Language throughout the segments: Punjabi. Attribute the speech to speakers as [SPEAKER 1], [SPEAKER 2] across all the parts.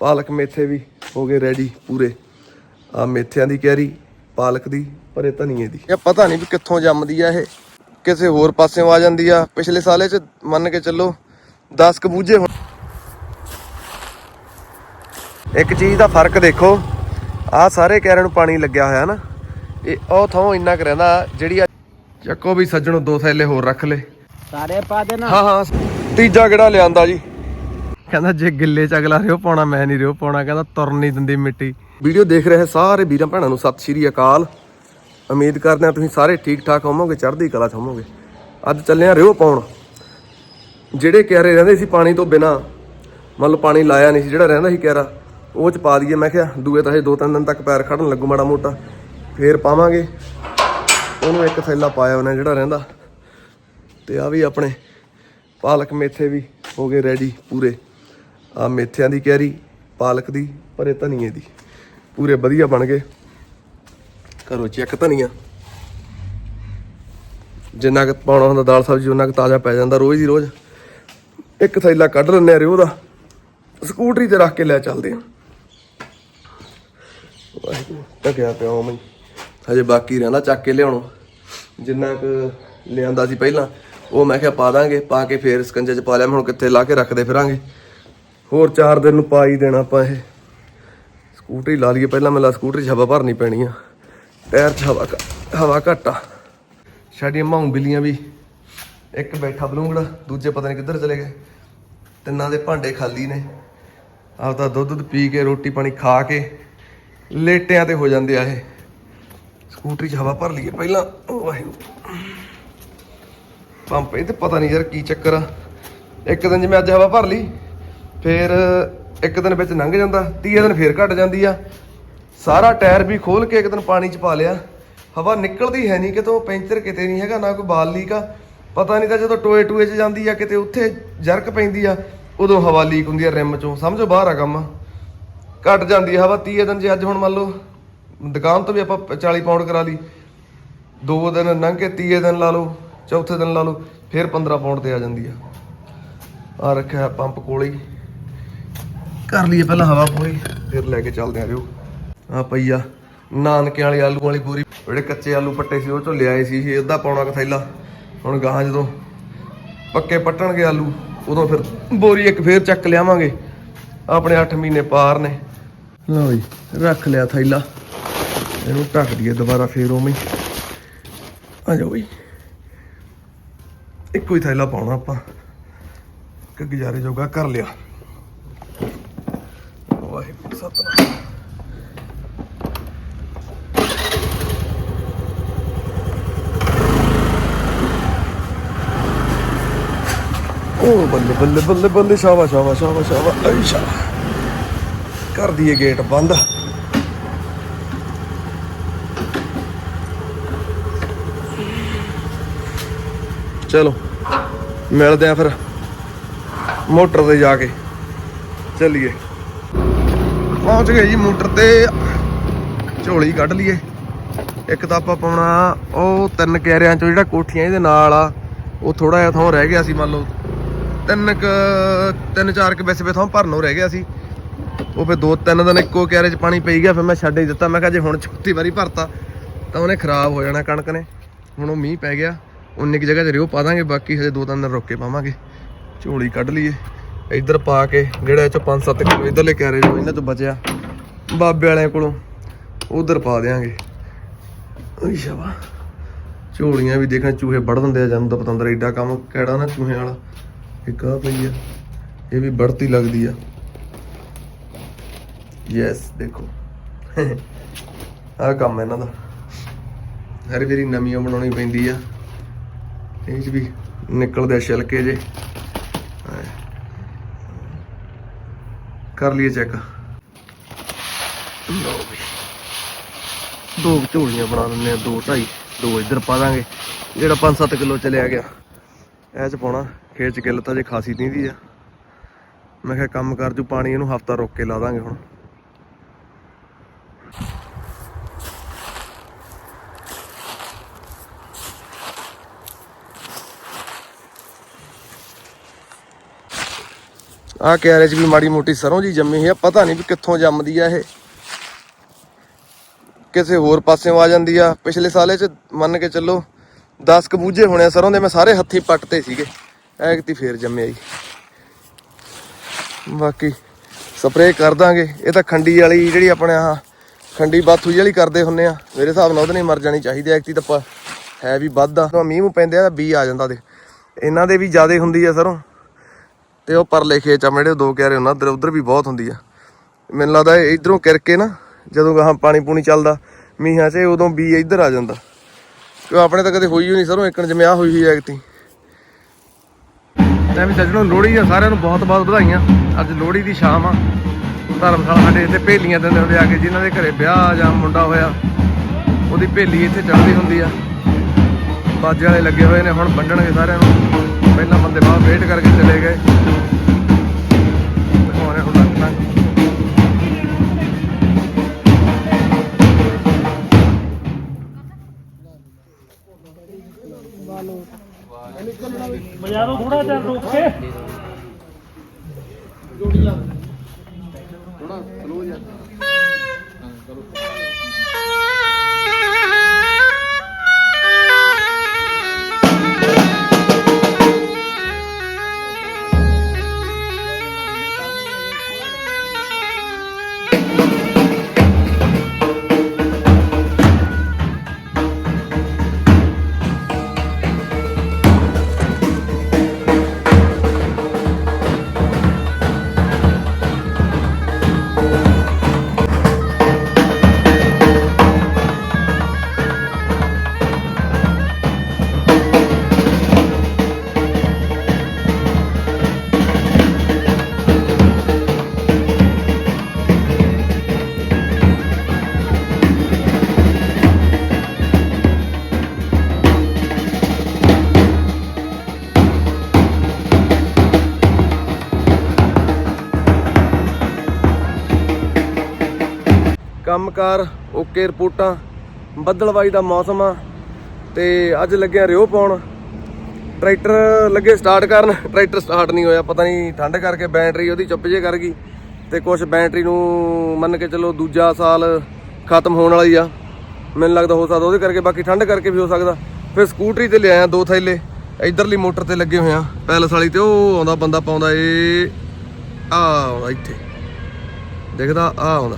[SPEAKER 1] ਪਾਲਕ ਮੇਥੇ ਵੀ ਹੋ ਗਏ ਰੈਡੀ ਪੂਰੇ। ਆ ਮੇਥਿਆਂ ਦੀ ਕਿਆਰੀ ਪਾਲਕ ਦੀ ਪਰੇ ਧਨੀਏ ਦੀ। ਇਹ ਪਤਾ ਨਹੀਂ ਵੀ ਕਿੱਥੋਂ ਜੰਮਦੀ ਆ ਇਹ। ਕਿਸੇ ਹੋਰ ਪਾਸਿਓਂ ਆ ਜਾਂਦੀ ਆ। ਪਿਛਲੇ ਸਾਲੇ ਚ ਮੰਨ ਕੇ ਚੱਲੋ 10 ਕਬੂਜੇ ਹੁਣ। ਇੱਕ ਚੀਜ਼ ਦਾ ਫ਼ਰਕ ਦੇਖੋ ਆ ਸਾਰੇ ਕੈਰਾਂ ਨੂੰ ਪਾਣੀ ਲੱਗਿਆ ਹੋਇਆ ਨਾ। ਇਹ ਉਹ ਥਾਂ ਇੰਨਾ ਕੁ ਰਹਿੰਦਾ ਜਿਹੜੀ ਆ ਚੱਕੋ ਵੀ ਸੱਜਣੋ ਦੋ ਥੈਲੇ ਹੋਰ ਰੱਖ ਲੈ।
[SPEAKER 2] ਸਾਰੇ ਪਾ ਦੇਣਾ।
[SPEAKER 1] ਹਾਂ ਹਾਂ। ਤੀਜਾ ਕਿਹੜਾ ਲਿਆਂਦਾ ਜੀ? ਕਹਿੰਦਾ ਜੇ ਗਿੱਲੇ ਚ ਅਗਲਾ ਰਿਓ ਪਾਉਣਾ, ਮੈਂ ਨਹੀਂ ਰਿਓ ਪਾਉਣਾ, ਕਹਿੰਦਾ ਤੁਰਨ ਨਹੀਂ ਦਿੰਦੀ ਮਿੱਟੀ। ਵੀਡੀਓ ਦੇਖ ਰਹੇ ਸਾਰੇ ਵੀਰਾਂ ਭੈਣਾਂ ਨੂੰ ਸਤਿ ਸ਼੍ਰੀ ਅਕਾਲ। ਉਮੀਦ ਕਰਦੇ ਹਾਂ ਤੁਸੀਂ ਸਾਰੇ ਠੀਕ ਠਾਕ ਹੋਵੋਗੇ, ਚੜ੍ਹਦੀ ਕਲਾ ਚ ਹੋਵੋਗੇ। ਅੱਜ ਚੱਲੇ ਆ ਰਿਓ ਪਾਉਣ। ਜਿਹੜੇ ਕਿਆਰੇ ਰਹਿੰਦੇ ਸੀ ਪਾਣੀ ਤੋਂ ਬਿਨਾ, ਮਤਲਬ ਪਾਣੀ ਲਾਇਆ ਨਹੀਂ ਸੀ, ਜਿਹੜਾ ਰਹਿੰਦਾ ਸੀ ਕਿਆਰਾ, ਉਹ ਚ ਪਾ ਦਈਏ। ਮੈਂ ਕਿਹਾ, ਦੂਏ ਤਾਂ ਇਹ ਦੋ ਤਿੰਨ ਦਿਨ ਤੱਕ ਪੈਰ ਖੜਨ ਲੱਗੂ ਮਾੜਾ ਮੋਟਾ। ਫੇਰ ਪਾਵਾਂਗੇ। ਉਹਨੂੰ ਇੱਕ ਥੈਲਾ ਪਾਇਆ ਉਹਨੇ ਜਿਹੜਾ ਰਹਿੰਦਾ। ਤੇ ਆ ਵੀ ਆਪਣੇ ਪਾਲਕ ਮੇਥੇ ਵੀ ਹੋ ਗਏ ਰੈਡੀ ਪੂਰੇ। ਆ ਮੇਥਿਆਂ ਦੀ ਕਿਆਰੀ ਪਾਲਕ ਦੀ, ਪਰੇ ਧਨੀਏ ਦੀ। ਪੂਰੇ ਵਧੀਆ ਬਣ ਗਏ। ਕਰੋ ਚੈੱਕ ਧਨੀਆ। ਜਿੰਨਾ ਕੁ ਪਾਉਣਾ ਹੁੰਦਾ ਦਾਲ ਸਬਜ਼ੀ ਉਹਨਾਂ ਕੁ ਤਾਜ਼ਾ ਪੈ ਜਾਂਦਾ ਰੋਜ਼ ਦੀ ਰੋਜ਼। ਇੱਕ ਥੈਲਾ ਕੱਢ ਲੈਂਦੇ ਆ ਰਿਓ ਦਾ ਸਕੂਟਰੀ ਤੇ ਰੱਖ ਕੇ ਲੈ ਚੱਲਦੇ ਆ। ਵਾਹਿਗੁਰੂ ਟਕਿਆ ਪਿਆ ਮੈਂ ਹਜੇ ਬਾਕੀ ਰਹਿੰਦਾ ਚੱਕ ਕੇ ਲਿਆਉਣੋ। ਜਿੰਨਾ ਕੁ ਲਿਆਂਦਾ ਸੀ ਪਹਿਲਾਂ, ਉਹ ਮੈਂ ਕਿਹਾ ਪਾ ਦਾਂਗੇ, ਪਾ ਕੇ ਫੇਰ ਸਕੰਜੇ 'ਚ ਪਾ ਲਿਆ। ਮੈਂ ਹੁਣ ਕਿੱਥੇ ਲਾ ਕੇ ਰੱਖਦੇ ਫਿਰਾਂਗੇ। ਹੋਰ 4 ਦਿਨ ਨੂੰ ਪਾ ਹੀ ਦੇਣਾ ਆਪਾਂ ਇਹ। ਸਕੂਟਰੀ ਲਾ ਲਈਏ, ਪਹਿਲਾਂ ਮੇਲਾ ਸਕੂਟਰੀ 'ਚ ਹਵਾ ਭਰਨੀ ਪੈਣੀ ਆ। ਟਾਇਰ 'ਚ ਹਵਾ ਘ- ਹਵਾ ਘੱਟ ਆ। ਸਾਡੀਆਂ ਮਾਉਂ ਬਿੱਲੀਆਂ ਵੀ ਇੱਕ ਬੈਠਾ ਬਲੂੰਗੜਾ, ਦੂਜੇ ਪਤਾ ਨਹੀਂ ਕਿੱਧਰ ਚਲੇ ਗਏ। ਤਿੰਨਾਂ ਦੇ ਭਾਂਡੇ ਖਾਲੀ ਨੇ। ਆਪਦਾ ਦੁੱਧ ਦੁੱਧ ਪੀ ਕੇ, ਰੋਟੀ ਪਾਣੀ ਖਾ ਕੇ ਲੇਟਿਆਂ ਤੇ ਹੋ ਜਾਂਦੇ ਆ ਇਹ। ਸਕੂਟਰੀ 'ਚ ਹਵਾ ਭਰ ਲਈਏ ਪਹਿਲਾਂ। ਉਹ ਵਾਹਿਗੁਰੂ। ਪੰਪ ਇਹ ਤੇ ਪਤਾ ਨਹੀਂ ਯਾਰ ਕੀ ਚੱਕਰ ਆ। ਇੱਕ ਦਿਨ ਜਿਵੇਂ ਅੱਜ ਹਵਾ ਭਰ ਲਈ। ਫਿਰ ਇੱਕ ਦਿਨ ਵਿੱਚ ਲੰਘ ਜਾਂਦਾ, ਤੀਏ ਦਿਨ ਫੇਰ ਘਟ ਜਾਂਦੀ ਆ। ਸਾਰਾ ਟਾਇਰ ਵੀ ਖੋਲ ਕੇ ਇੱਕ ਦਿਨ ਪਾਣੀ 'ਚ ਪਾ ਲਿਆ। ਹਵਾ ਨਿਕਲਦੀ ਹੈ ਨਹੀਂ, ਕਿਤੋਂ ਪੈਂਚਰ ਕਿਤੇ ਨਹੀਂ ਹੈਗਾ, ਨਾ ਕੋਈ ਬਾਲ ਲੀਕ ਆ। ਪਤਾ ਨਹੀਂ ਤਾਂ ਜਦੋਂ ਟੋਏ ਟੂਏ 'ਚ ਜਾਂਦੀ ਆ, ਕਿਤੇ ਉੱਥੇ ਜਰਕ ਪੈਂਦੀ ਆ, ਉਦੋਂ ਹਵਾ ਲੀਕ ਹੁੰਦੀ ਆ ਰਿਮ 'ਚੋਂ। ਸਮਝੋ, ਬਾਹਰ ਆ ਕੰਮ। ਘਟ ਜਾਂਦੀ ਆ ਹਵਾ, ਤੀਏ ਦਿਨ ਜੇ ਅੱਜ ਹੁਣ ਮੰਨ ਲਓ, ਦੁਕਾਨ ਤੋਂ ਵੀ ਆਪਾਂ 40 ਪਾਉਂਡ ਕਰਾ ਲਈ। ਦੋ ਦਿਨ ਲੰਘ ਕੇ ਤੀਏ ਦਿਨ ਲਾ ਲਓ, ਚੌਥੇ ਦਿਨ ਲਾ ਲਓ, ਫਿਰ 15 ਪਾਉਂਡ ਤੇ ਆ ਜਾਂਦੀ ਆ। ਆ ਰੱਖਿਆ ਪੰਪ ਕੋਲੇ ਹੀ। ਕਰ ਲਈਏ ਪਹਿਲਾਂ ਹਵਾ ਪੂਰੀ। ਫਿਰ ਲੈ ਕੇ ਚੱਲਦੇ ਆ ਰਿਓ। ਆ ਪਈਆ ਨਾਨਕੇ ਵਾਲੀ ਆਲੂ ਵਾਲੀ ਪੂਰੀ। ਜਿਹੜੇ ਕੱਚੇ ਆਲੂ ਪੱਟੇ ਸੀ, ਉਹ ਚੋਂ ਲਿਆਏ ਸੀ ਇਹ, ਅੱਧਾ ਪੌਣਾ ਕੁ ਹੁਣ ਗਾਹਾਂ ਜਦੋਂ ਪੱਕੇ ਪੱਟਣਗੇ ਆਲੂ, ਉਦੋਂ ਫਿਰ ਬੋਰੀ ਇੱਕ ਫੇਰ ਚੱਕ ਲਿਆਵਾਂਗੇ। ਆਪਣੇ 8 ਮਹੀਨੇ ਪਾਰ ਨੇ। ਲਓ ਜੀ, ਰੱਖ ਲਿਆ ਥੈਲਾ। ਇਹਨੂੰ ਢੱਕ ਦਈਏ ਦੁਬਾਰਾ ਫੇਰ ਉਵੇਂ। ਆ ਜਾਓ ਬਈ। ਇੱਕੋ ਹੀ ਥੈਲਾ ਪਾਉਣਾ ਆਪਾਂ। ਕਿ ਗੁਜ਼ਾਰੇ ਜੋਗਾ ਕਰ ਲਿਆ ਵਾਹਿਗੁਰੂ ਸਤਨਾਮ ਉਹ ਬੱਲੇ ਬੱਲੇ ਬੱਲੇ ਬੱਲੇ ਸ਼ਾਬਾ ਸ਼ਾਬਾ ਸ਼ਾਬਾ ਸ਼ਾਬਾ ਅੱਛਾ ਕਰ ਦਈਏ ਗੇਟ ਬੰਦ। ਚਲੋ, ਮਿਲਦੇ ਆ ਫਿਰ। ਮੋਟਰ ਤੇ ਜਾ ਕੇ। ਚੱਲੀਏ। ਪਹੁੰਚ ਗਏ ਜੀ ਮੋਟਰ ਤੇ। ਝੋਲੀ ਕੱਢ ਲਈਏ। ਇੱਕ ਤਾਂ ਆਪਾਂ ਪਾਉਣਾ, ਉਹ ਤਿੰਨ ਕਿਆਰਿਆਂ ਚੋਂ ਜਿਹੜਾ ਕੋਠੀਆਂ ਇਹਦੇ ਨਾਲ ਆ, ਉਹ ਥੋੜਾ ਜਿਹਾ ਥਾਂ ਰਹਿ ਗਿਆ ਸੀ ਮੰਨ ਲਓ। ਤਿੰਨ ਕ, ਤਿੰਨ ਚਾਰ ਕ ਵੈਸੇ ਥਾਂ ਭਰਨੋਂ ਰਹਿ ਗਿਆ ਸੀ। ਉਹ ਫਿਰ ਦੋ ਤਿੰਨ ਦਿਨ ਇੱਕੋ ਕਿਆਰੇ 'ਚ ਪਾਣੀ ਪਈ ਗਿਆ, ਫਿਰ ਮੈਂ ਛੱਡ ਹੀ ਦਿੱਤਾ। ਮੈਂ ਕਿਹਾ ਜੇ ਹੁਣ ਚੌਥੀ ਵਾਰੀ ਭਰਤਾ, ਤਾਂ ਉਹਨੇ ਖਰਾਬ ਹੋ ਜਾਣਾ ਕਣਕ ਨੇ। ਹੁਣ ਉਹ ਮੀਂਹ ਪੈ ਗਿਆ, ਉਨੀ ਕੁ ਜਗ੍ਹਾ 'ਤੇ ਰਿਓ ਪਾ ਦਾਂਗੇ, ਬਾਕੀ ਹਜੇ ਦੋ ਤਿੰਨ ਦਿਨ ਰੁੱਕ ਕੇ ਪਾਵਾਂਗੇ। ਝੋਲੀ ਕੱਢ ਲਈਏ। ਇੱਧਰ ਪਾ ਕੇ ਜਿਹੜਾ ਇਹ ਚੋਂ 5-7 ਕਿਲੋ ਇੱਧਰਲੇ ਕਿਆਰੇ ਚੋਂ ਇਹਨਾਂ ਤੋਂ ਬਚਿਆ। ਬਾਬੇ ਵਾਲਿਆਂ ਕੋਲੋਂ ਉਧਰ ਪਾ ਦੇਾਂਗੇ ਓਏ ਸ਼ਾਬਾ। ਝੋਲੀਆਂ ਵੀ ਦੇਖਣ, ਚੂਹੇ ਵੜ ਦਿੰਦੇ ਆ ਜਨਮ ਪਤੰਦਰ ਐਡਾ ਕੰਮ ਕਿਹੜਾ ਨਾ ਚੂਹੇ ਵਾਲਾ। ਇੱਕ ਆ ਪਈ ਆ? ਇਹ ਵੀ ਬੜਤੀ ਲੱਗਦੀ ਆ। ਯੈਸ ਦੇਖੋ। ਆ ਕੰਮ ਇਹਨਾਂ ਦਾ। ਹਰ ਵਾਰੀ ਨਵੀਂ ਬਣਾਉਣੀ ਪੈਂਦੀ ਆ। ਇਹ ਚ ਵੀ ਨਿਕਲਦੇ ਛਿਲਕੇ ਜੇ। ਕਰ ਲਈਏ ਚੈੱਕ ਦੋ ਕੁ ਝੋਲੀਆਂ ਬਣਾ ਲੈਂਦੇ ਆ, ਦੋ ਢਾਈ, ਦੋ ਇੱਧਰ ਪਾ ਦਾਂਗੇ। ਜਿਹੜਾ 5-7 ਕਿਲੋ ਚਲਿਆ ਗਿਆ। ਇਹ ਚ ਪਾਉਣਾ। ਖੇਤ ਚ ਗਿੱਲ ਤਾਂ ਜੇ ਖਾਸੀ ਨਹੀਂ ਆ। ਮੈਂ ਕਿਹਾ ਕੰਮ ਕਰ ਜੂ, ਪਾਣੀ ਇਹਨੂੰ ਹਫਤਾ ਰੋਕ ਕੇ ਲਾ ਦਾਂਗੇ ਹੁਣ। ਆਹ ਕਿਆਰੇ 'ਚ ਵੀ ਮਾੜੀ ਮੋਟੀ ਸਰੋਂ ਜੀ ਜੰਮੀ ਹੈ ਪਤਾ ਨਹੀਂ ਵੀ ਕਿੱਥੋਂ ਜੰਮਦੀ ਆ ਇਹ। ਕਿਸੇ ਹੋਰ ਪਾਸਿਓਂ ਆ ਜਾਂਦੀ ਆ। ਪਿਛਲੇ ਸਾਲੇ 'ਚ ਮੰਨ ਕੇ ਚੱਲੋ 10 ਕਬੂਜੇ ਹੋਣੇ ਸਰੋਂ ਦੇ, ਮੈਂ ਸਾਰੇ ਹੱਥੀ ਪੱਟਤੇ ਸੀਗੇ। ਐਗਤੀ ਫੇਰ ਜੰਮਿਆ ਜੀ। ਬਾਕੀ ਸਪਰੇਅ ਕਰ ਦਾਂਗੇ। ਇਹ ਤਾਂ ਖੰਡੀ ਵਾਲੀ ਜਿਹੜੀ ਆਪਣੇ ਆਹ ਖੰਡੀ ਬਾਥੂ ਵਾਲੀ ਕਰਦੇ ਹੁੰਨੇ ਆ। ਮੇਰੇ ਹਿਸਾਬ ਨਾਲ ਉਹਦੇ ਨਹੀਂ ਮਰ ਜਾਣੀ ਚਾਹੀਦੀ ਐਕਤੀ ਤਾਂ ਪ- ਹੈ ਵੀ ਵੱਧਦਾ ਮੀਂਹ ਮੂੰਹ ਪੈਂਦੇ ਆ ਬੀ ਆ ਜਾਂਦਾ ਦੇ ਇਹਨਾਂ ਦੇ ਵੀ ਜ਼ਿਆਦੇ ਹੁੰਦੀ ਆ ਸਰੋਂ। ਤੇ ਉਹ ਪਰਲੇ ਖੇਚ ਆ ਜਿਹੜੇ ਦੋ ਕਿਆਰੇ ਉਹਨਾਂ ਉਧਰ ਉਧਰ ਵੀ ਬਹੁਤ ਹੁੰਦੀ ਆ। ਮੈਨੂੰ ਲੱਗਦਾ ਇਹ ਇਧਰੋਂ ਕਰਕੇ ਨਾ, ਜਦੋਂ ਗਾਹਾਂ ਪਾਣੀ ਪੂਣੀ ਚੱਲਦਾ, ਮੀਂਹਾਂ 'ਚ ਉਦੋਂ ਬੀ ਇੱਧਰ ਆ ਜਾਂਦਾ। ਕਿਉਂ ਆਪਣੇ ਤਾਂ ਕਦੇ ਹੋਈ ਹੀ ਨਹੀਂ ਸਰੋਂ। ਇੱਕਣ ਜਿਵੇਂ ਆ ਹੋਈ ਹੋਈ ਐਕਤੀ ਮੈਂ ਵੀ ਸੱਜਣੋਂ ਲੋਹੜੀ ਆ ਸਾਰਿਆਂ ਨੂੰ ਬਹੁਤ ਬਹੁਤ ਵਧਾਈਆਂ। ਅੱਜ ਲੋਹੜੀ ਦੀ ਸ਼ਾਮ ਆ। ਧਰਮਸ਼ਾਲਾ ਸਾਡੇ ਇੱਥੇ ਭੇਲੀਆਂ ਦਿੰਦੇ ਹੁੰਦੇ ਆ ਕੇ ਜਿਨ੍ਹਾਂ ਦੇ ਘਰੇ ਵਿਆਹ ਜਾਂ ਮੁੰਡਾ ਹੋਇਆ, ਉਹਦੀ ਭੇਲੀ ਇੱਥੇ ਚੜ੍ਹਦੀ ਹੁੰਦੀ ਆ। ਬਾਜੇ ਵਾਲੇ ਲੱਗੇ ਹੋਏ ਨੇ, ਹੁਣ ਵੰਡਣਗੇ ਸਾਰਿਆਂ ਨੂੰ। ਪਹਿਲਾਂ ਬੰਦੇ ਬਾਹਰ ਵੇਟ ਕਰਕੇ ਚਲੇ ਗਏ।
[SPEAKER 2] ਬਜਾ ਦੋ ਥੋੜਾ
[SPEAKER 1] ਕੰਮਕਾਰ ਓਕੇ ਰਿਪੋਰਟਾਂ, ਬੱਦਲਵਾਈ ਦਾ ਮੌਸਮ ਆ ਤੇ ਅੱਜ ਲੱਗਿਆ ਰਿਓ ਪਾਉਣ। ਟਰੈਕਟਰ ਲੱਗੇ ਸਟਾਰਟ ਕਰਨ। ਟਰੈਕਟਰ ਸਟਾਰਟ ਨਹੀਂ ਹੋਇਆ, ਪਤਾ ਨਹੀਂ, ਠੰਡ ਕਰਕੇ ਬੈਟਰੀ ਉਹਦੀ ਚੁੱਪ ਜੇ ਕਰ ਗਈ ਤੇ ਕੁਝ ਬੈਟਰੀ ਨੂੰ ਮੰਨ ਕੇ ਚੱਲੋ ਦੂਜਾ ਸਾਲ ਖਤਮ ਹੋਣ ਵਾਲੀ ਆ। ਮੈਨੂੰ ਲੱਗਦਾ ਹੋ ਸਕਦਾ ਉਹਦੇ ਕਰਕੇ, ਬਾਕੀ ਠੰਡ ਕਰਕੇ ਵੀ ਹੋ ਸਕਦਾ। ਫਿਰ ਸਕੂਟਰੀ ਤੇ ਲਿਆਇਆ ਦੋ ਥੈਲੇ, ਇਧਰਲੀ ਮੋਟਰ ਤੇ ਲੱਗੇ ਹੋਇਆ ਪੈਲਸ ਵਾਲੀ ਤੇ, ਉਹ ਆਉਂਦਾ, ਬੰਦਾ ਪਾਉਂਦਾ ਏ, ਆ ਆਉਂਦਾ ਇੱਥੇ। ਦੇਖਦਾ, ਆ ਆਉਂਦਾ।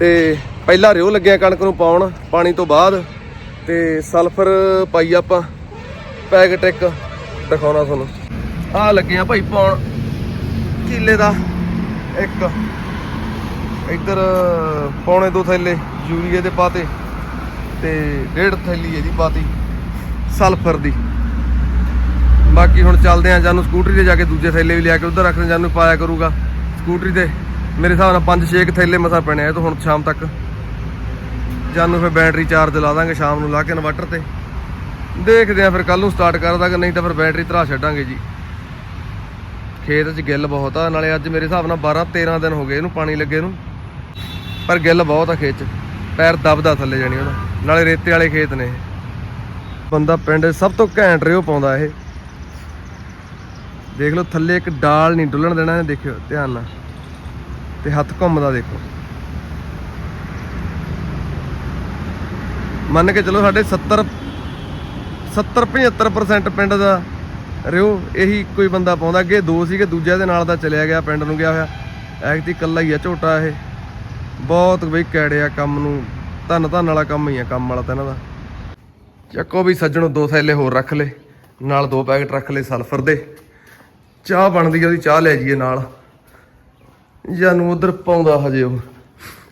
[SPEAKER 1] ਤੇ ਪਹਿਲਾ ਰਿਓ ਲੱਗਿਆ ਕਣਕ ਨੂੰ ਪਾਉਣ, ਪਾਣੀ ਤੋਂ ਬਾਅਦ, ਤੇ ਸਲਫਰ ਪਾਈ ਆਪਾਂ ਪੈਕਟ ਇੱਕ ਦਿਖਾਉਣਾ ਤੁਹਾਨੂੰ। ਆ ਲੱਗਿਆ ਭਾਈ ਪਾਉਣ, ਕਿੱਲੇ ਦਾ ਇੱਕ। ਇੱਧਰ ਪੌਣੇ ਦੋ ਥੈਲੇ ਯੂਰੀਏ ਦੇ ਪਾਤੇ, ਤੇ ਡੇਢ ਥੈਲੀ ਇਹਦੀ ਪਾਤੀ ਸਲਫਰ ਦੀ। ਬਾਕੀ ਹੁਣ ਚੱਲਦੇ ਆ ਜਾਨੂੰ ਸਕੂਟਰੀ ਤੇ ਜਾ ਕੇ ਦੂਜੇ ਥੈਲੇ ਵੀ ਲਿਆ ਕੇ ਉਧਰ ਰੱਖਣ, ਜਾਨੂੰ ਪਾਇਆ ਕਰੂਗਾ ਸਕੂਟਰੀ ਤੇ। ਮੇਰੇ ਹਿਸਾਬ ਨਾਲ 5-6 ਥੈਲੇ ਮਸਾ ਪੈਣੇ ਆ, ਇਹ ਤੋਂ ਹੁਣ ਸ਼ਾਮ ਤੱਕ। ਜਾਨੂੰ ਫਿਰ ਬੈਟਰੀ ਚਾਰਜ ਲਾ ਦਾਂਗੇ ਸ਼ਾਮ ਨੂੰ, ਲਾ ਕੇ ਇਨਵਰਟਰ ਤੇ। ਦੇਖਦੇ ਆ ਫਿਰ ਕੱਲ ਨੂੰ ਸਟਾਰਟ ਕਰਦਾ ਕਿ ਨਹੀਂ ਤਾਂ ਫਿਰ ਬੈਟਰੀ ਧਰਾ ਛੱਡਾਂਗੇ ਜੀ। ਖੇਤ 'ਚ ਗਿੱਲ ਬਹੁਤ ਆ, ਨਾਲੇ ਅੱਜ ਮੇਰੇ ਹਿਸਾਬ ਨਾਲ 12-13 ਦਿਨ ਹੋ ਗਏ ਇਹਨੂੰ ਪਾਣੀ ਲੱਗੇ ਨੂੰ। ਪਰ ਗਿੱਲ ਬਹੁਤ ਆ ਖੇਤ 'ਚ, ਪੈਰ ਦਬਦਾ ਥੱਲੇ ਜਾਣੀ ਉਹਦਾ, ਨਾਲੇ ਰੇਤੇ ਵਾਲੇ ਖੇਤ ਨੇ ਇਹ। ਬੰਦਾ ਪਿੰਡ ਸਭ ਤੋਂ ਘੈਂਟ ਰਿਓ ਪਾਉਂਦਾ ਇਹ। ਦੇਖ ਲਓ, ਥੱਲੇ ਇੱਕ ਡਾਲ ਨਹੀਂ ਡੁੱਲਣ ਦੇਣਾ ਇਹਨੇ ਦੇਖਿਓ, ਧਿਆਨ ਨਾਲ। ਤੇ ਹੱਥ ਘੁੰਮਦਾ ਦੇਖੋ। ਮੰਨ ਕੇ ਚਲੋ ਸਾਡੇ 70 70 75% ਪਿੰਡ ਦਾ ਰਿਓ, ਇਹੀ ਕੋਈ ਬੰਦਾ ਪਾਉਂਦਾ। ਅੱਗੇ ਦੋ ਸੀਗੇ ਦੂਜੇ ਦੇ ਨਾਲ ਦਾ ਚਲਿਆ ਗਿਆ, ਪਿੰਡ ਨੂੰ ਗਿਆ ਹੋਇਆ। ਐਕਤੀ ਕੱਲਾ ਹੀ ਆ ਝੋਟਾ ਇਹ। ਬਹੁਤ ਬਈ ਕੈੜਿਆ ਕੰਮ ਨੂੰ। ਧੰਨ ਧੰਨ ਵਾਲਾ ਕੰਮ ਹੀ ਆ, ਕੰਮ ਵਾਲਾ ਤਾਂ ਇਹਨਾਂ ਦਾ। ਚੱਕੋ ਵੀ ਸੱਜਣੋ, ਦੋ ਥੈਲੇ ਹੋਰ ਰੱਖ ਲੈ। ਨਾਲ ਦੋ ਪੈਕਟ ਰੱਖ ਲੈ ਸਲਫਰ ਦੇ। ਚਾਹ ਬਣਦੀ ਆ, ਉਹਦੀ ਚਾਹ ਲੈ ਜਾਈਏ ਨਾਲ। ਜਾਨੂੰ ਉਧਰ ਪਾਉਂਦਾ ਹਜੇ ਉਹ।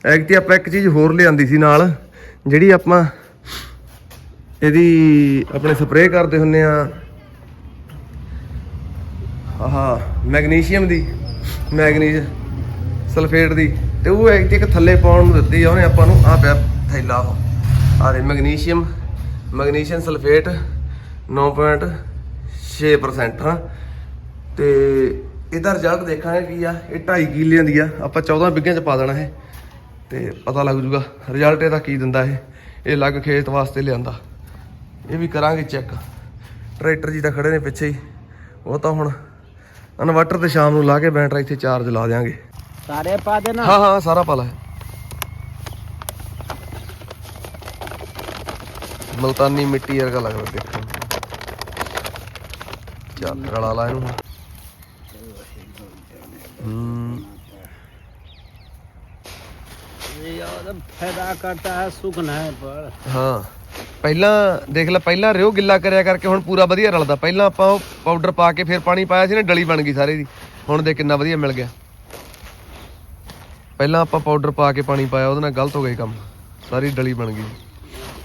[SPEAKER 1] ਐਕਟੀ ਆਪਾਂ ਇੱਕ ਚੀਜ਼ ਹੋਰ ਲਿਆਂਦੀ ਸੀ ਨਾਲ, ਜਿਹੜੀ ਆਪਾਂ ਇਹਦੀ ਆਪਣੇ ਸਪਰੇਅ ਕਰਦੇ ਹੁੰਨੇ ਆ। ਆਹ, ਮੈਗਨੀਸ਼ੀਅਮ ਦੀ ਮੈਗਨੀਜ਼ ਸਲਫੇਟ ਦੀ। ਤੇ ਉਹ ਐਕਟੀ ਇੱਕ ਥੱਲੇ ਪਾਉਣ ਨੂੰ ਦਿੱਤੀ ਆ ਉਹਨੇ ਆਪਾਂ ਨੂੰ। ਆ ਪਿਆ ਥੈਲਾ ਉਹ। ਆ ਦੇ ਮੈਗਨੀਸ਼ੀਅਮ ਮੈਗਨੀਸ਼ੀਅਮ ਸਲਫੇਟ 9.6% ਹਾਂ। ਤੇ ਇਹਦਾ ਰਿਜ਼ਲਟ ਦੇਖਾਂਗੇ ਕੀ ਆ ਇਹ 2.5 ਕਿੱਲਿਆਂ ਦੀ ਆ ਆਪਾਂ 14 ਬਿੱਗਿਆਂ ਚ ਪਾ ਦੇਣਾ ਹੈ ਤੇ ਪਤਾ ਲੱਗ ਜੂਗਾ ਰਿਜ਼ਲਟ ਇਹਦਾ ਕੀ ਦਿੰਦਾ ਇਹ। ਇਹ ਲੱਗ ਖੇਤ ਵਾਸਤੇ ਲਿਆਂਦਾ। ਇਹ ਵੀ ਕਰਾਂਗੇ ਚੈੱਕ ਟਰੈਕਟਰ ਜੀ ਤਾਂ ਖੜੇ ਨੇ ਪਿੱਛੇ ਹੀ। ਉਹ ਤਾਂ ਹੁਣ ਇਨਵਰਟਰ ਤੇ ਸ਼ਾਮ ਨੂੰ ਲਾ ਕੇ ਬੈਟਰੀ ਇੱਥੇ ਚਾਰਜ ਲਾ ਦਿਆਂਗੇ।
[SPEAKER 2] ਸਾਰੇ ਪਾ ਦੇਣਾ?
[SPEAKER 1] ਹਾਂ ਹਾਂ ਸਾਰਾ ਪਾ ਲਾ। ਮਲਤਾਨੀ ਮਿੱਟੀ ਵਰਗਾ ਲੱਗਦਾ ਦੇਖਣ ਚੱਲ ਰਲਾ ਲਾ ਇਹਨੂੰ ਹੂੰ
[SPEAKER 2] यार फायदा करता है सुगना है पर
[SPEAKER 1] ਹਾਂ ਪਹਿਲਾਂ ਦੇਖ ਲੈ ਪਹਿਲਾਂ ਰਿਓ ਗਿੱਲਾ ਕਰਿਆ ਕਰਕੇ ਹੁਣ ਪੂਰਾ ਵਧੀਆ ਰਲਦਾ ਪਹਿਲਾਂ ਆਪਾਂ ਉਹ ਪਾਊਡਰ ਪਾ ਕੇ ਫਿਰ ਪਾਣੀ ਪਾਇਆ ਸੀ ਨਾ ਡਲੀ ਬਣ ਗਈ ਸਾਰੇ ਦੀ ਹੁਣ ਦੇ ਕਿੰਨਾ ਵਧੀਆ ਮਿਲ ਗਿਆ ਪਹਿਲਾਂ ਆਪਾਂ ਪਾਊਡਰ ਪਾ ਕੇ ਪਾਣੀ ਪਾਇਆ ਉਹਦੇ ਨਾਲ ਗਲਤ ਹੋ ਗਿਆ ਕੰਮ ਸਾਰੀ ਡਲੀ ਬਣ ਗਈ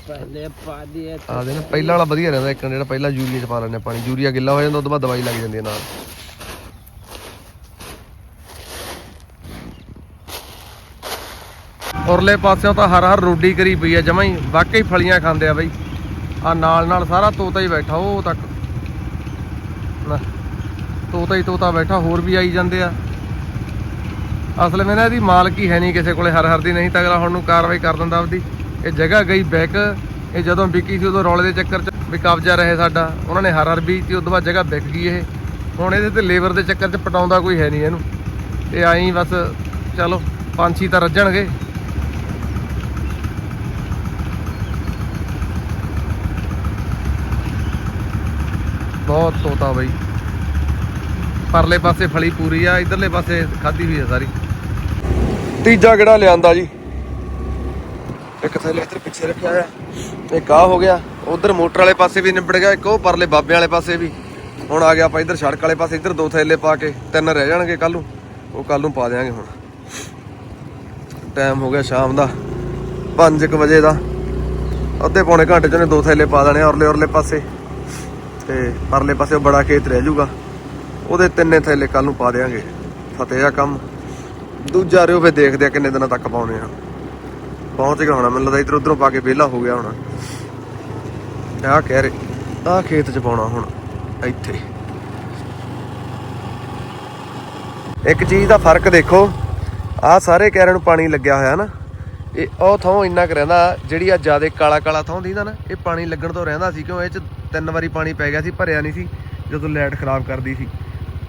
[SPEAKER 2] पहले पा दिए
[SPEAKER 1] ਆ ਦੇ ਨਾ ਪਹਿਲਾਂ ਵਾਲਾ ਵਧੀਆ ਰਹਿੰਦਾ ਇੱਕ ਜਿਹੜਾ ਪਹਿਲਾਂ ਯੂਰੀਆ ਚ ਪਾ ਲੈਂਦੇ ਹਾਂ ਪਾਣੀ ਯੂਰੀਆ ਗਿੱਲਾ ਹੋ ਜਾਂਦਾ ਉਸ ਤੋਂ ਬਾਅਦ ਦਵਾਈ ਲੱਗ ਜਾਂਦੀ ਹੈ ਨਾਲ ਉਰਲੇ ਪਾਸਿਓਂ ਤਾਂ ਹਰ ਹਰ ਰੋਡੀ ਕਰੀ ਪਈ ਆ, ਜਮਾਂ ਹੀ ਵਾਕਈ ਫਲੀਆਂ ਖਾਂਦੇ ਆ ਬਈ। ਆ ਨਾਲ ਨਾਲ ਸਾਰਾ ਤੋਤਾ ਹੀ ਬੈਠਾ, ਉਹ ਤੱਕ। ਤੋਤਾ ਹੀ ਤੋਤਾ ਬੈਠਾ, ਹੋਰ ਵੀ ਆਈ ਜਾਂਦੇ ਆ। ਅਸਲ ਵਿੱਚ ਨਾ ਇਹਦੀ ਮਾਲਕੀ ਹੈ ਨਹੀਂ ਕਿਸੇ ਕੋਲੇ, ਹਰ ਹਰ ਦੀ ਨਹੀਂ ਤਾਂ ਅਗਲਾ ਹੁਣ ਨੂੰ ਕਾਰਵਾਈ ਕਰ ਦਿੰਦਾ ਆਪਦੀ। ਇਹ ਜਗ੍ਹਾ ਗਈ ਬੈਕ, ਇਹ ਜਦੋਂ ਵਿਕੀ ਸੀ ਉਦੋਂ ਰੌਲੇ ਦੇ ਚੱਕਰ 'ਚ ਵੀ ਕਬਜ਼ਾ ਰਹੇ ਸਾਡਾ, ਉਹਨਾਂ ਨੇ ਹਰ ਹਰ ਬੀਜਤੀ ਉਦੋਂ ਬਾਅਦ ਜਗ੍ਹਾ ਵਿਕ ਗਈ ਇਹ। ਹੁਣ ਇਹਦੇ ਤੇ ਲੇਬਰ ਦੇ ਚੱਕਰ 'ਚ ਪਟਾਉਂਦਾ ਕੋਈ ਹੈ ਨਹੀਂ ਇਹਨੂੰ। ਤੇ ਆਈ ਬਸ, ਚਲੋ, ਪੰਛੀ ਤਾਂ ਰੱਜਣਗੇ। ਬਹੁਤ ਤੋਤਾ ਬਈ। ਪਰਲੇ ਪਾਸੇ ਫਲੀ ਪੂਰੀ ਆ, ਇਧਰਲੇ ਪਾਸੇ ਖਾਦੀ ਵੀ ਆ ਸਾਰੀ। ਤੀਜਾ ਕਿਹੜਾ ਲਿਆਂਦਾ ਜੀ। ਇੱਕ ਥੈਲੇ ਇੱਧਰ ਪਿੱਛੇ ਰੱਖਿਆ ਆ ਇੱਕ ਆ ਹੋ ਗਿਆ। ਉਧਰ ਮੋਟਰ ਵਾਲੇ ਪਾਸੇ ਵੀ ਨਿਬੜ ਗਿਆ, ਇੱਕ ਉਹ ਪਰਲੇ ਬਾਬੇ ਵਾਲੇ ਪਾਸੇ ਵੀ। ਹੁਣ ਆ ਗਿਆ ਆਪਾਂ ਇੱਧਰ ਸੜਕ ਵਾਲੇ ਪਾਸੇ, ਇੱਧਰ ਦੋ ਥੈਲੇ ਪਾ ਕੇ, ਤਿੰਨ ਰਹਿ ਜਾਣਗੇ ਕੱਲ ਨੂੰ। ਉਹ ਕੱਲ ਨੂੰ ਪਾ ਦੇਾਂਗੇ ਹੁਣ। ਟਾਈਮ ਹੋ ਗਿਆ ਸ਼ਾਮ ਦਾ 5:00 ਵਜੇ ਦਾ। ਅੱਧੇ ਪੌਣੇ ਘੰਟੇ ਚ ਉਹਨੇ ਦੋ ਥੈਲੇ ਪਾ ਦੇਣੇ ਆ ਔਰਲੇ ਔਰਲੇ ਪਾਸੇ। ਤੇ ਪਰਲੇ ਪਾਸੇ ਉਹ ਬੜਾ ਖੇਤ ਰਹਿ ਜਾਊਗਾ। ਉਹਦੇ ਤਿੰਨੇ ਥੈਲੇ ਕੱਲ ਨੂੰ ਪਾ ਦੇਾਂਗੇ ਫਤਿਹ ਆ ਕੰਮ। ਦੂਜਾ ਰਿਓ ਫੇ ਦੇਖਦੇ ਆ ਕਿੰਨੇ ਦਿਨਾਂ ਤੱਕ ਪਾਉਣੇ ਆ। ਪਹੁੰਚ ਗਿਆ ਹੋਣਾ, ਮੈਨੂੰ ਲੱਗਦਾ ਇਧਰ ਉਧਰੋਂ ਪਾ ਕੇ ਵਿਹਲਾ ਹੋ ਗਿਆ ਹੋਣਾ। ਆਹ ਕਹਿ ਰਹੇ, ਆਹ ਖੇਤ ਚ ਪਾਉਣਾ ਹੁਣ, ਇੱਥੇ। ਇੱਕ ਚੀਜ਼ ਦਾ ਫ਼ਰਕ ਦੇਖੋ, ਆਹ ਸਾਰੇ ਕੈਰਾਂ ਨੂੰ ਪਾਣੀ ਲੱਗਿਆ ਹੋਇਆ ਨਾ। ਇਹ ਉਹ ਥਾਂ ਇੰਨਾ ਕੁ ਰਹਿੰਦਾ, ਜਿਹੜੀ ਆ ਜ਼ਿਆਦਾ ਕਾਲਾ ਕਾਲਾ ਥਾਂ ਦੀ ਨਾ, ਇਹ ਪਾਣੀ ਲੱਗਣ ਤੋਂ ਰਹਿੰਦਾ ਸੀ ਕਿਉਂ? ਇਹ ਚ ਤਿੰਨ ਵਾਰੀ ਪਾਣੀ ਪੈ ਗਿਆ ਸੀ, ਭਰਿਆ ਨਹੀਂ ਸੀ, ਜਦੋਂ ਲਾਈਟ ਖਰਾਬ ਕਰਦੀ ਸੀ।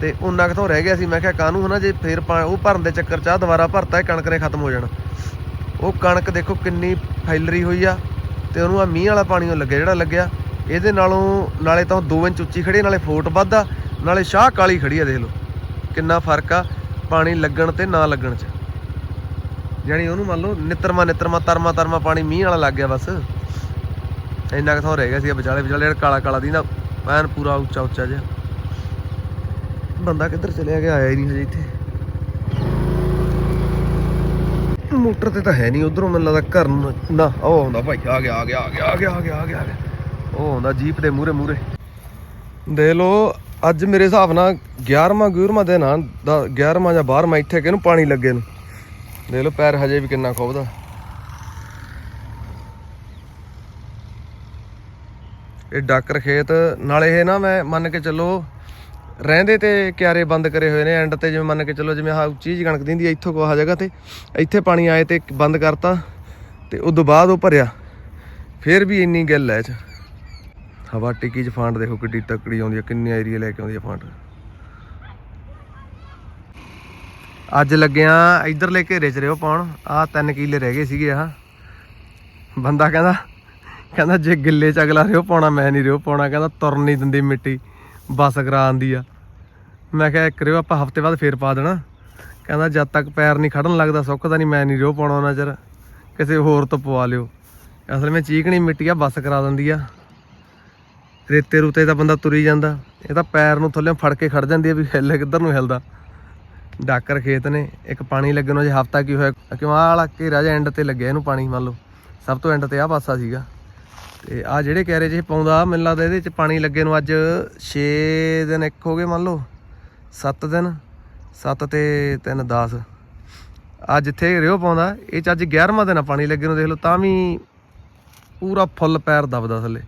[SPEAKER 1] ਤੇ ਉਹਨਾਂ ਕਿਥੋਂ ਰਹਿ ਗਿਆ ਸੀ, ਮੈਂ ਕਿਹਾ ਕਾਹਨੂੰ ਹਨਾ, ਜੇ ਫੇਰ ਪਾ- ਉਹ ਭਰਨ ਦੇ ਚੱਕਰ ਚ ਆ, ਦੁਬਾਰਾ ਭਰਤਾ, ਇਹ ਕਣਕ ਨੇ ਖਤਮ ਹੋ ਜਾਣਾ। ਉਹ ਕਣਕ ਦੇਖੋ ਕਿੰਨੀ ਫੈਲਰੀ ਹੋਈ ਆ, ਤੇ ਉਹਨੂੰ ਆ ਮੀਂਹ ਵਾਲਾ ਪਾਣੀ ਉਹ ਲੱਗਿਆ, ਜਿਹੜਾ ਲੱਗਿਆ, ਇਹਦੇ ਨਾਲੋਂ ਨਾਲੇ ਤਾਂ 2 ਇੰਚ ਉੱਚੀ ਖੜੀ ਨਾਲੇ ਫੋਟ ਵੱਧ ਆ, ਨਾਲੇ ਸ਼ਾਹ ਕਾਲੀ ਖੜੀ ਆ, ਦੇਖ ਲਓ। ਕਿੰਨਾ ਫ਼ਰਕ ਆ, ਪਾਣੀ ਲੱਗਣ ਤੇ ਨਾ ਲੱਗਣ ਚ। ਜਾਣੀ ਉਹਨੂੰ ਮੰਨ ਲਓ ਨਿਤਰਮਾ ਨਿਤਰਮਾ ਤਰਮਾ ਤਰਮਾ ਪਾਣੀ ਮੀਂਹ ਵਾਲਾ ਲੱਗ ਗਿਆ ਬਸ। ਇੰਨਾ ਕਿਥੋਂ ਰਹਿ ਗਿਆ ਸੀ ਵਿਚਾਲੇ ਵਿਚਾਲੇ ਜਿਹੜਾ ਕਾਲਾ ਕਾਲਾ ਦੀ ਨਾ, ਐਨ ਪੂਰਾ ਉੱਚਾ ਉੱਚਾ ਜਿਹਾ। ਬੰਦਾ ਕਿੱਧਰ ਚਲਿਆ ਗਿਆ, ਆਇਆ ਹੀ ਨਹੀਂ ਹਜੇ ਇੱਥੇ। ਮੋਟਰ ਤੇ ਤਾਂ ਹੈ ਨਹੀਂ ਉਧਰੋਂ, ਮੈਨੂੰ ਲੱਗਦਾ ਘਰ ਨੂੰ ਨਾ, ਉਹ ਆਉਂਦਾ ਭਾਈ, ਆ ਗਿਆ ਆ ਗਿਆ ਆ ਗਿਆ ਆ ਗਿਆ ਆ ਗਿਆ ਆ ਗਿਆ ਉਹ ਆਉਂਦਾ ਜੀਪ ਦੇ ਮੂਰੇ ਮੂਰੇ ਦੇ ਲੋ ਅੱਜ ਮੇਰੇ ਹਿਸਾਬ ਨਾਲ 11ਵਾਂ 11ਵਾਂ ਦਿਨ ਆ 11ਵਾਂ ਜਾਂ 12ਵਾਂ ਇੱਥੇ ਕਿਹਨੂੰ ਪਾਣੀ ਲੱਗੇ ਨੂੰ। ਦੇ ਲੋ ਪੈਰ ਹਜੇ ਵੀ ਕਿੰਨਾ ਖੋਬਦਾ ਇਹ ਡਾਕਰ ਖੇਤ। ਨਾਲ ਇਹ ਨਾ ਮੈਂ ਮੰਨ ਕੇ ਚੱਲੋ, ਰਹਿੰਦੇ ਤੇ ਕਿਆਰੇ ਬੰਦ ਕਰੇ ਹੋਏ ਨੇ, ਐਂਡ ਤੇ ਜਿਵੇਂ ਮੰਨ ਕੇ ਚੱਲੋ, ਜਿਵੇਂ ਆਹ ਚੀਜ਼ ਕਣਕ ਦਿੰਦੀ ਆ ਇੱਥੋਂ ਕੋ ਆਹ ਜਗ੍ਹਾ ਤੇ, ਇੱਥੇ ਪਾਣੀ ਆਏ ਤੇ ਬੰਦ ਕਰਤਾ, ਤੇ ਉਦੋਂ ਬਾਅਦ ਉਹ ਭਰਿਆ। ਫੇਰ ਵੀ ਇੰਨੀ ਗੱਲ ਐ ਚ। ਹਵਾ ਟਿੱਕੀ ਚ ਫਾਂਟ ਦੇਖੋ ਕਿੱਡੀ ਤਕੜੀ ਆਉਂਦੀ ਹੈ, ਕਿੰਨੇ ਏਰੀਆ ਲੈ ਕੇ ਆਉਂਦੀ ਹੈ ਫਾਂਟ ਅੱਜ ਲੱਗਿਆ ਇਧਰਲੇ ਘੇਰੇ ਚ ਰਿਓ ਪਾਉਣ ਆ ਤਿੰਨ ਕਿਲੇ ਰਹਿ ਗਏ ਸੀਗੇ ਆਹ। ਬੰਦਾ ਕਹਿੰਦਾ ਕਹਿੰਦਾ ਜੇ ਗਿੱਲੇ ਚ ਅਗਲਾ ਰਿਓ ਪਾਉਣਾ, ਮੈਂ ਨਹੀਂ ਰਿਓ ਪਾਉਣਾ, ਕਹਿੰਦਾ ਤੁਰਨ ਨਹੀਂ ਦਿੰਦੀ ਮਿੱਟੀ, ਬਸ ਕਰਾ ਆਂਦੀ ਆ। ਮੈਂ ਕਿਹਾ ਇੱਕ ਰਿਓ, ਆਪਾਂ ਹਫ਼ਤੇ ਬਾਅਦ ਫੇਰ ਪਾ ਦੇਣਾ। ਕਹਿੰਦਾ ਜਦ ਤੱਕ ਪੈਰ ਨਹੀਂ ਖੜਨ ਲੱਗਦਾ ਸੁੱਕਦਾ ਨਹੀਂ, ਮੈਂ ਨਹੀਂ ਰਿਓ ਪਾਉਣਾ ਉਹਨਾਂ ਚਿਰ। ਕਿਸੇ ਹੋਰ ਤੋਂ ਪਵਾ ਲਿਓ। ਅਸਲ ਵਿੱਚ ਚੀਕਣੀ ਮਿੱਟੀ ਆ, ਬਸ ਕਰਾ ਦਿੰਦੀ ਆ। ਰੇਤੇ ਰੂਤੇ ਦਾ ਬੰਦਾ ਤੁਰੀ ਜਾਂਦਾ। ਇਹ ਤਾਂ ਪੈਰ ਨੂੰ ਥੱਲੇ ਫੜ ਕੇ ਖੜ ਜਾਂਦੀ ਆ ਵੀ ਹਿੱਲ, ਕਿੱਧਰ ਨੂੰ ਹਿਲਦਾ। ਡਾਕਰ ਖੇਤ ਨੇ, ਇੱਕ ਪਾਣੀ ਲੱਗਣ ਨੂੰ ਜੇ ਹਫਤਾ ਕੀ ਹੋਇਆ, ਕਿਉਂ ਆਹ ਵਾਲਾ ਘੇਰਾ ਜਿਹਾ ਐਂਡ ਤੇ ਲੱਗਿਆ ਇਹਨੂੰ ਪਾਣੀ, ਮੰਨ ਲਓ। ਸਭ ਤੋਂ ਐਂਡ ਤੇ ਆਹ ਪਾਸਾ ਸੀਗਾ। ਤੇ ਆ ਜਿਹੜੇ ਕਹਿ ਰਹੇ ਪਾਉਂਦਾ, ਮੈਨੂੰ ਲੱਗਦਾ ਇਹਦੇ ਚ ਪਾਣੀ ਲੱਗੇ ਨੂੰ ਅੱਜ 6 ਦਿਨ ਇੱਕ ਹੋ ਗਏ ਮੰਨ ਲਓ 7 ਦਿਨ 7 ਤੇ 3 10 ਆ ਜਿੱਥੇ ਰਿਓ ਪਾਉਂਦਾ, ਇਹ ਚ ਅੱਜ 11ਵਾਂ ਦਿਨ ਆ ਪਾਣੀ ਲੱਗੇ ਨੂੰ, ਦੇਖ ਲਓ, ਤਾਂ ਵੀ ਪੂਰਾ ਫੁੱਲ ਪੈਰ ਦਬਦਾ ਥੱਲੇ।